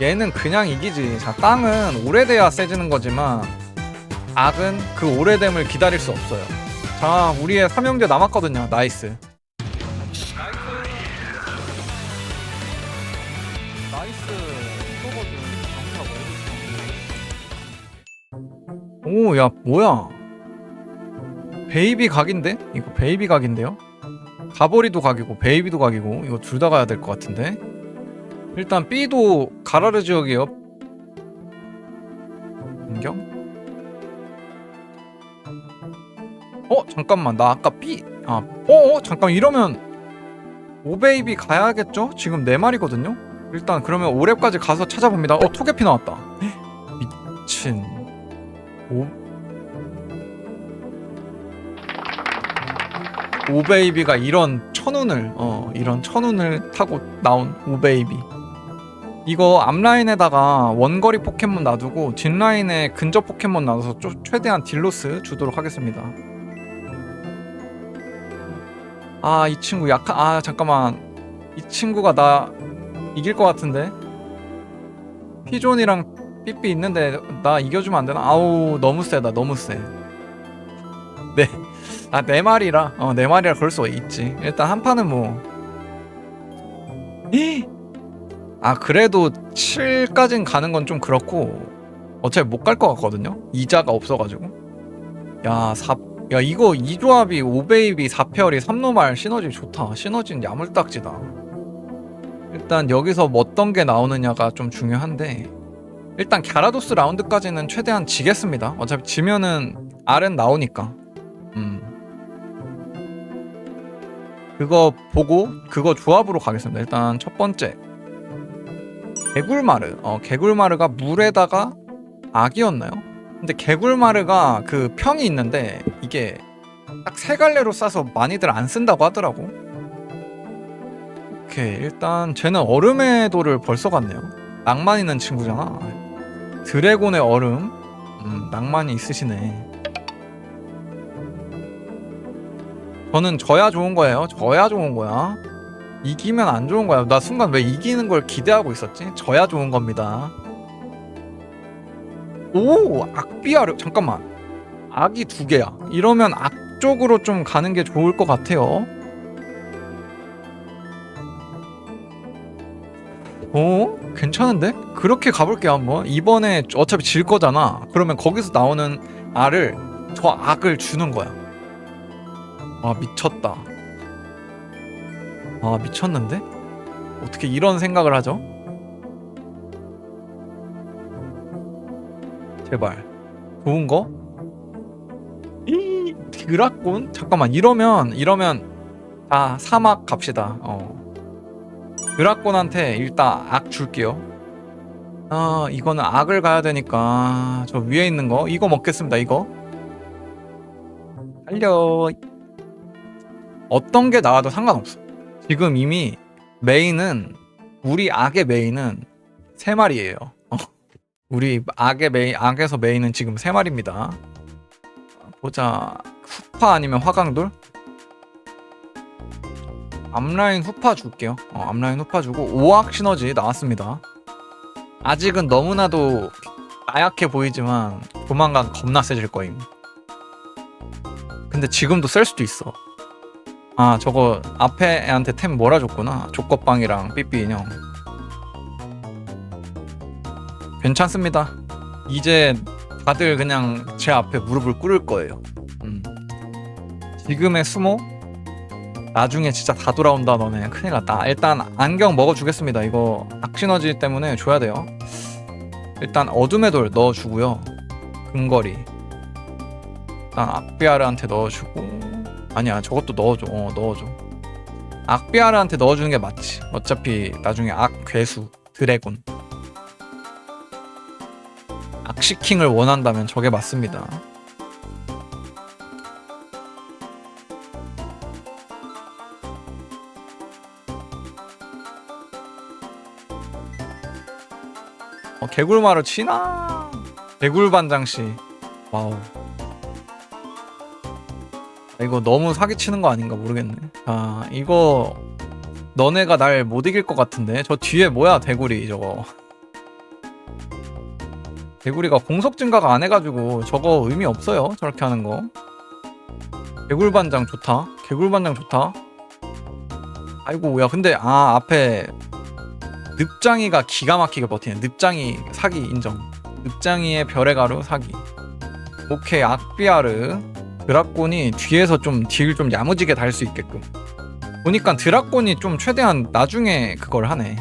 얘는 그냥 이기지. 자, 땅은 오래돼야 세지는 거지만 악은 그 오래됨을 기다릴 수 없어요. 자, 우리의 삼형제 남았거든요. 나이스. 오, 야, 뭐야? 베이비 각인데? 이거 베이비 각인데요? 가버리도 각이고 베이비도 각이고 이거 둘 다 가야 될 것 같은데. 일단 B도 가라르 지역이에요. 안경? 어 잠깐만 나 아까 B 아 어, 어 잠깐 이러면 오베이비 가야겠죠? 지금 네 마리거든요. 일단 그러면 오랩까지 가서 찾아봅니다. 어 토개피 나왔다. 헉, 미친 오 오베이비가 이런 천운을 어 이런 천운을 타고 나온 오베이비 이거 앞라인에다가 원거리 포켓몬 놔두고 뒷라인에 근접 포켓몬 놔둬서 좀 최대한 딜로스 주도록 하겠습니다 아 이 친구 약한 아 잠깐만 이 친구가 나 이길 것 같은데 피존이랑 삐삐 있는데 나 이겨주면 안 되나 아우 너무 세다 너무 세 네. 아, 네 마리라. 어, 네 그럴 수가 있지. 일단 한 판은 뭐. 이? 아, 그래도 7까진 가는 건 좀 그렇고, 어차피 못 갈 것 같거든요? 이자가 없어가지고. 야, 4, 야, 이거 이 조합이 오베이비 4페어리 3노말 시너지 좋다. 시너지는 야물딱지다. 일단 여기서 뭐 어떤 게 나오느냐가 좀 중요한데, 일단 갸라도스 라운드까지는 최대한 지겠습니다. 어차피 지면은 R은 나오니까. 음. 그거 보고 그거 조합으로 가겠습니다. 일단 첫 번째 개굴마르. 어 개굴마르가 물에다가 악이었나요? 근데 개굴마르가 그 평이 있는데 이게 딱 세 갈래로 싸서 많이들 안 쓴다고 하더라고. 오케이 일단 쟤는 얼음의 돌을 벌써 갔네요. 낭만 있는 친구잖아. 드래곤의 얼음. 음 낭만이 있으시네. 저는 져야 좋은 거예요. 져야 좋은 거야. 이기면 안 좋은 거야. 나 순간 왜 이기는 걸 기대하고 있었지? 져야 좋은 겁니다. 오, 악비아르. 잠깐만. 악이 두 개야. 이러면 악 쪽으로 좀 가는 게 좋을 것 같아요. 오, 괜찮은데? 그렇게 가볼게요, 한번. 이번에 어차피 질 거잖아. 그러면 거기서 나오는 알을, 저 악을 주는 거야. 아 미쳤다. 아 미쳤는데? 어떻게 이런 생각을 하죠? 제발 좋은 거? 이 드라곤? 잠깐만 이러면 이러면 아 사막 갑시다. 어 드라곤한테 일단 악 줄게요. 아 이거는 악을 가야 되니까 저 위에 있는 거 이거 먹겠습니다. 이거 달려. 어떤 게 나와도 상관없어. 지금 이미 메인은 우리 악의 메인은 세 마리예요. 어. 우리 악의 메인 악에서 메인은 지금 세 마리입니다. 보자 후파 아니면 화강돌? 앞라인 후파 줄게요. 어, 앞라인 후파 주고 오악 시너지 나왔습니다. 아직은 너무나도 나약해 보이지만 조만간 겁나 세질 거임. 근데 지금도 쓸 수도 있어. 아 저거 앞에 애한테 템 뭐라 줬구나. 족것빵이랑 삐삐 인형. 괜찮습니다. 이제 다들 그냥 제 앞에 무릎을 꿇을 거예요. 음. 지금의 수모? 나중에 진짜 다 돌아온다 너네. 큰일 났다. 일단 안경 먹어주겠습니다. 이거 악시너지 때문에 줘야 돼요. 일단 어둠의 돌 넣어주고요. 근거리. 일단 악비아르한테 넣어주고 아니야 저것도 넣어줘. 어 넣어줘. 악비아르한테 넣어주는 게 맞지. 어차피 나중에 악 괴수 드래곤. 악시킹을 원한다면 저게 맞습니다. 어 개굴마루 치나? 개굴반장씨. 와우. 아, 이거 너무 사기치는 거 아닌가 모르겠네. 아 이거 너네가 날 못 이길 것 같은데? 저 뒤에 뭐야 대구리 저거. 개구리가 공속 증가가 안 해가지고 저거 의미 없어요 저렇게 하는 거. 개굴 반장 좋다. 개굴 반장 좋다. 아이고 야 근데 아 앞에 늪장이가 기가 막히게 버티네. 늪장이 사기 인정. 늪장이의 별의 가루 사기. 오케이 악비아르 드라곤이 뒤에서 좀 딜 좀 야무지게 달 수 있게끔. 보니까 드라곤이 좀 최대한 나중에 그걸 하네.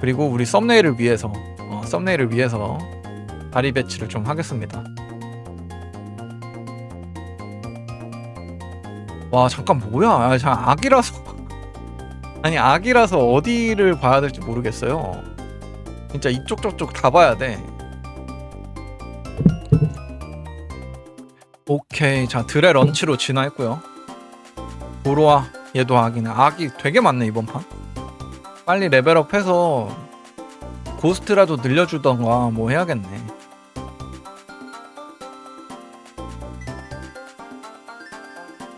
그리고 우리 썸네일을 위해서 어, 썸네일을 위해서 다리 배치를 좀 하겠습니다. 와 잠깐 뭐야? 아, 자 악이라서. 아니 악이라서 어디를 봐야 될지 모르겠어요. 진짜 이쪽 저쪽 다 봐야 돼 오케이. 자 드레 런치로 진화했고요. 도로아 얘도 악이네 악이 되게 많네 이번 판. 빨리 레벨업해서 고스트라도 늘려주던가 뭐 해야겠네.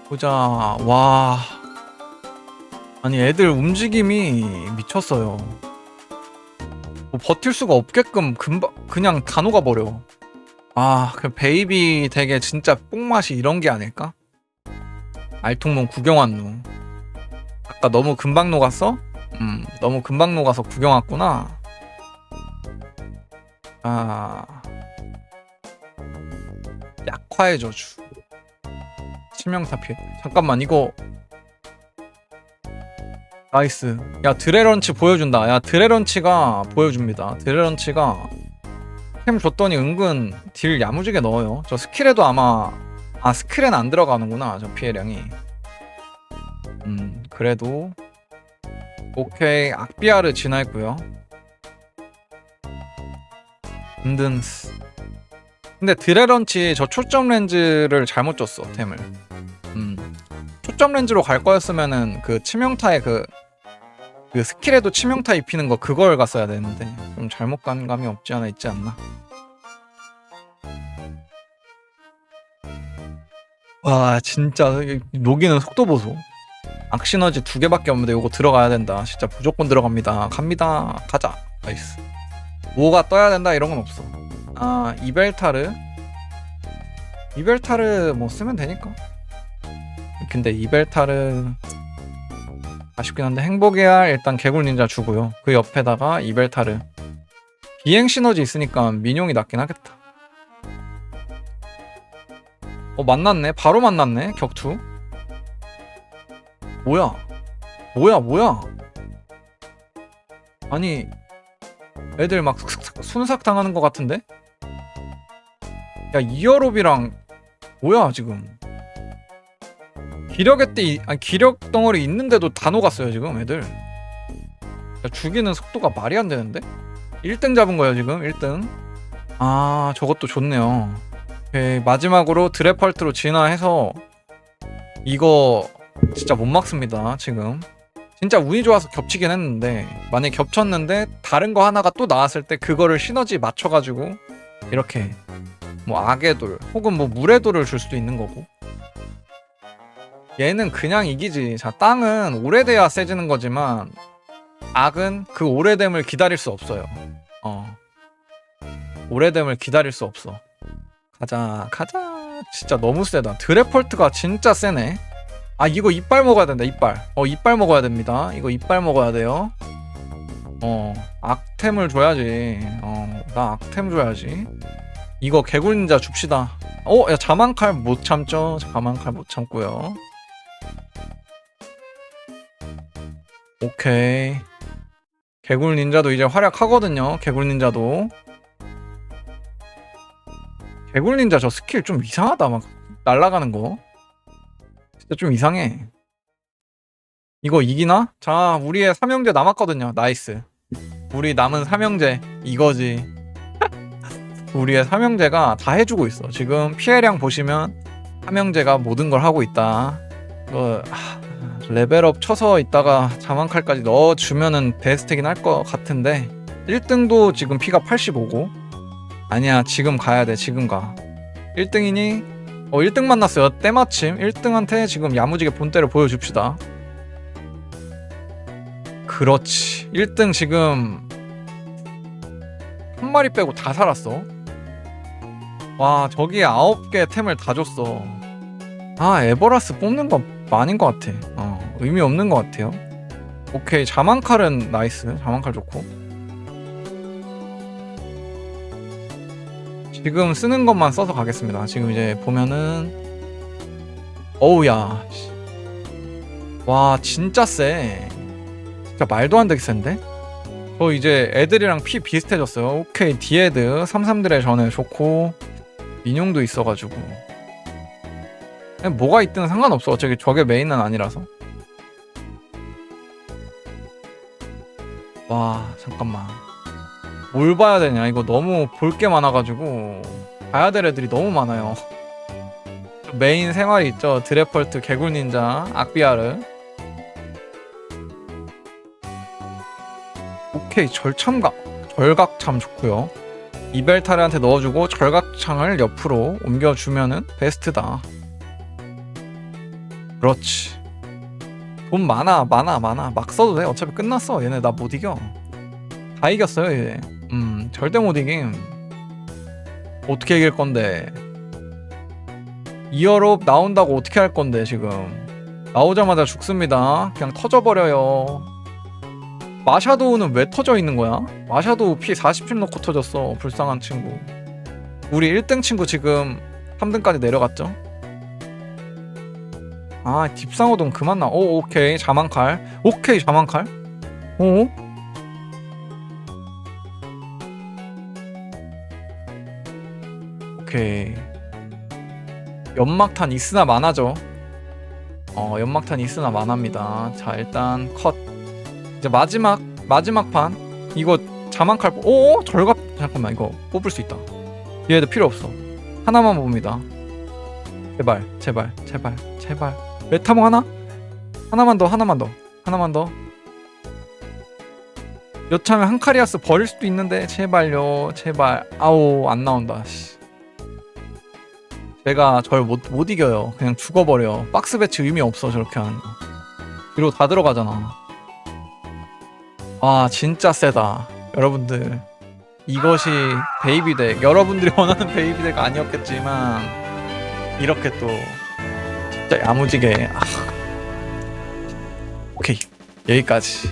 보자. 와. 아니 애들 움직임이 미쳤어요. 뭐 버틸 수가 없게끔 금방 그냥 다 녹아버려 아, 그 베이비 댁에 진짜 뽕맛이 이런 게 아닐까? 알통문 구경 왔누. 아까 너무 금방 녹았어? 음, 너무 금방 녹아서 구경 왔구나. 아, 약화의 저주. 치명타 피해. 잠깐만 이거 나이스. 야 드레런치 보여준다. 야 드레런치가 보여줍니다. 드레런치가 템 줬더니 은근 딜 야무지게 넣어요. 저 스킬에도 아마 아 스킬엔 안 들어가는구나 저 피해량이. 음 그래도 오케이 악비아르 진화했고요. 든든스. 근데 드레런치 저 초점 렌즈를 잘못 줬어 템을. 음 초점 렌즈로 갈 거였으면은 그 치명타의 그, 그 스킬에도 치명타 입히는 거 그걸 갔어야 되는데 좀 잘못 간 감이 없지 않아 있지 않나. 와 진짜 이 녹이는 속도 보소. 악시너지 두 개밖에 없는데 이거 들어가야 된다. 진짜 무조건 들어갑니다. 갑니다. 가자. 나이스. 뭐가 떠야 된다 이런 건 없어. 아 이벨타르. 이벨타르 뭐 쓰면 되니까. 근데 이벨타르 아쉽긴 한데 행복의 알 일단 개굴 닌자 주고요. 그 옆에다가 이벨타르. 비행 시너지 있으니까 민용이 낫긴 하겠다. 어 만났네. 바로 만났네. 격투. 뭐야? 뭐야 뭐야? 아니 애들 막 순삭 당하는 것 같은데? 야 이어롭이랑 뭐야 지금? 기력의 띠 아니 기력 덩어리 있는데도 다 녹았어요 지금 애들. 야, 죽이는 속도가 말이 안 되는데? 1등 잡은 거예요 지금 1등. 아 저것도 좋네요. 오케이, 마지막으로 드레펄트로 진화해서 이거 진짜 못 막습니다 지금 진짜 운이 좋아서 겹치긴 했는데 만약에 겹쳤는데 다른 거 하나가 또 나왔을 때 그거를 시너지 맞춰가지고 이렇게 뭐 악의 돌 혹은 뭐 물의 돌을 줄 수도 있는 거고 얘는 그냥 이기지. 자 땅은 오래돼야 세지는 거지만 악은 그 오래됨을 기다릴 수 없어요. 어. 오래됨을 기다릴 수 없어. 가자 가자. 진짜 너무 세다. 드레펄트가 진짜 세네. 아 이거 이빨 먹어야 된다 이빨. 어 이빨 먹어야 됩니다. 이거 이빨 먹어야 돼요. 어 악템을 줘야지. 어 나 악템 줘야지. 이거 개굴 닌자 줍시다. 어 야 자만칼 못 참죠? 자만칼 못 참고요 오케이. 개굴 닌자도 이제 활약하거든요. 개굴 닌자도. 개굴 닌자 저 스킬 좀 이상하다. 막 날아가는 거. 진짜 좀 이상해. 이거 이기나? 자 우리의 삼형제 남았거든요. 나이스. 우리 남은 삼형제 이거지. 우리의 삼형제가 다 해주고 있어. 지금 피해량 보시면 삼형제가 모든 걸 하고 있다. 이거 하, 레벨업 쳐서 있다가 자만칼까지 넣어주면은 베스트긴 할 것 같은데 1등도 지금 피가 85고 아니야 지금 가야 돼 지금 가. 1등이니? 어 1등 만났어요. 때마침 1등한테 지금 야무지게 본때를 보여줍시다. 그렇지. 1등 지금 한 마리 빼고 다 살았어. 와 저기 아홉 개 템을 다 줬어. 아 에버라스 뽑는 거 아닌 것 같아. 어 의미 없는 것 같아요. 오케이 자만칼은 나이스. 자만칼 좋고. 지금 쓰는 것만 써서 가겠습니다. 지금 이제 보면은 어우야 씨. 와 진짜 세 진짜 말도 안 되게 센데? 저 이제 애들이랑 피 비슷해졌어요. 오케이 디에드. 33드레 전에 좋고 민용도 있어가지고. 뭐가 있든 상관없어. 어차피 저게 메인은 아니라서 와 잠깐만. 뭘 봐야 되냐? 이거 너무 볼 게 많아가지고. 봐야 될 애들이 너무 많아요. 메인 생활이 있죠. 드래펄트 개굴닌자 악비아르. 오케이 절참각 절각 참 좋고요. 이벨타르한테 넣어주고 절각창을 옆으로 옮겨주면은 베스트다. 그렇지 돈 많아 많아 많아. 막 써도 돼. 어차피 끝났어. 얘네 나 못 이겨. 다 이겼어요 얘. 음, 절대 못 이김. 어떻게 이길 건데? 이어롭 나온다고 어떻게 할 건데 지금? 나오자마자 죽습니다. 그냥 터져버려요. 마샤도우는 왜 터져 있는 거야? 마샤도우 피 40점 넣고 터졌어 불쌍한 친구. 우리 1등 친구 지금 3등까지 내려갔죠 아 딥상어동 그만 나. 오 오케이 자만칼. 오케이 자만칼. 오. 오케이. 연막탄 있으나 많아져. 어 연막탄 있으나 많합니다. 자 일단 컷. 이제 마지막 마지막 판 이거 자만칼. 뽑- 오 절갑 잠깐만 이거 뽑을 수 있다. 얘도 필요 없어. 하나만 봅니다. 제발 제발 제발 제발. 메타몽 하나? 하나만 더 하나만 더 하나만 더. 여차하면 한카리아스 버릴 수도 있는데 제발요 제발. 아우 안 나온다 씨. 제가 절 못 못 이겨요. 그냥 죽어버려. 박스 배치 의미 없어 저렇게 하는 거. 뒤로 다 들어가잖아. 아 진짜 세다. 여러분들. 이것이 베이비덱. 여러분들이 원하는 베이비덱 아니었겠지만 이렇게 또 진짜 야무지게. 아. 오케이. 여기까지